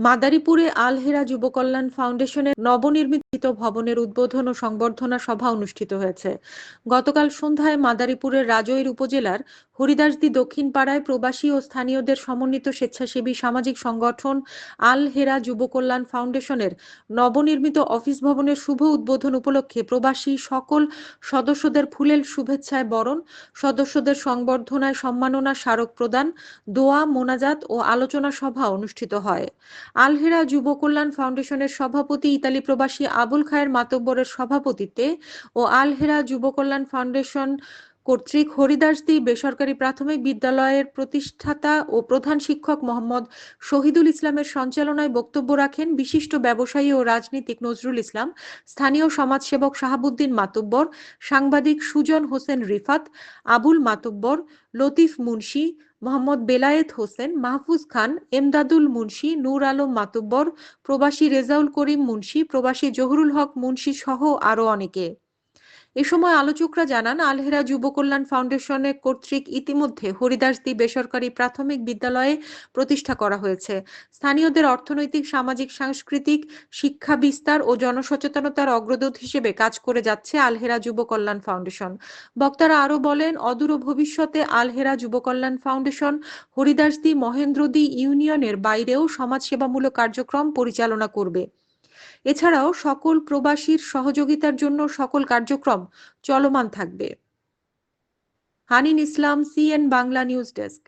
মাদারীপুরে আলহেরা যুব কল্যাণ ফাউন্ডেশনের নবনির্মিত ভবনের উদ্বোধন ও সংবর্ধনা সভা অনুষ্ঠিত হয়েছে। গতকাল সন্ধ্যায় মাদারীপুরের রাজৈর উপজেলার হরিদাসদি দক্ষিণ পাড়ায় প্রবাসী ও স্থানীয়দের সমন্বিত স্বেচ্ছাসেবী সামাজিক সংগঠন আল হেরা যুব কল্যাণ ফাউন্ডেশনের নবনির্মিত অফিস ভবনের শুভ উদ্বোধন উপলক্ষে প্রবাসী সকল সদস্যদের ফুলেল শুভেচ্ছায় বরণ, সদস্যদের সংবর্ধনায় সম্মাননা স্মারক প্রদান, দোয়া, মোনাজাত ও আলোচনা সভা অনুষ্ঠিত হয়। আলহেরা যুব কল্যাণ ফাউন্ডেশনের সভাপতি ইতালি প্রবাসী আবুল খায়ের মাতব্বরের সভাপতিত্বে ও আলহেরা যুব কল্যাণ ফাউন্ডেশন কর্তৃক হরিদাসদি বেসরকারি প্রাথমিক বিদ্যালয়ের প্রতিষ্ঠাতা ও প্রধান শিক্ষক মোহাম্মদ শহীদুল ইসলামের সঞ্চালনায় বক্তব্য রাখেন বিশিষ্ট ব্যবসায়ী ও রাজনীতিক নজরুল ইসলাম, স্থানীয় সমাজসেবক শাহাবুদ্দিন মাতব্বর, সাংবাদিক সুজন হোসেন রিফাত, আবুল মাতব্বর, লতিফ মুন্সি, মোহাম্মদ বেলায়েত হোসেন, মাহফুজ খান, এমদাদুল মুন্সি, নূর আলম মাতুব্বর, প্রবাসী রেজাউল করিম মুন্সি, প্রবাসী জহুরুল হক মুন্সি সহ আরও অনেকে। এ সময় আলোচকরা জানান, আলহেরা যুব কল্যাণ ফাউন্ডেশনের কর্তৃক ইতিমধ্যে হরিদাসদি বেসরকারি প্রাথমিক বিদ্যালয়ে প্রতিষ্ঠা করা হয়েছে। স্থানীয়দের অর্থনৈতিক, সামাজিক, সাংস্কৃতিক, শিক্ষা বিস্তার ও জনসচেতনতার অগ্রদূত হিসেবে কাজ করে যাচ্ছে আলহেরা যুব কল্যাণ ফাউন্ডেশন। বক্তারা আরও বলেন, অদূর ভবিষ্যতে আলহেরা যুব কল্যাণ ফাউন্ডেশন হরিদাসদি মহেন্দ্রদি ইউনিয়নের বাইরেও সমাজসেবামূলক কার্যক্রম পরিচালনা করবে। এছাড়াও সকল প্রবাসীর সহযোগিতার জন্য সকল কার্যক্রম চলমান থাকবে। Hanin Islam CN Bangla news desk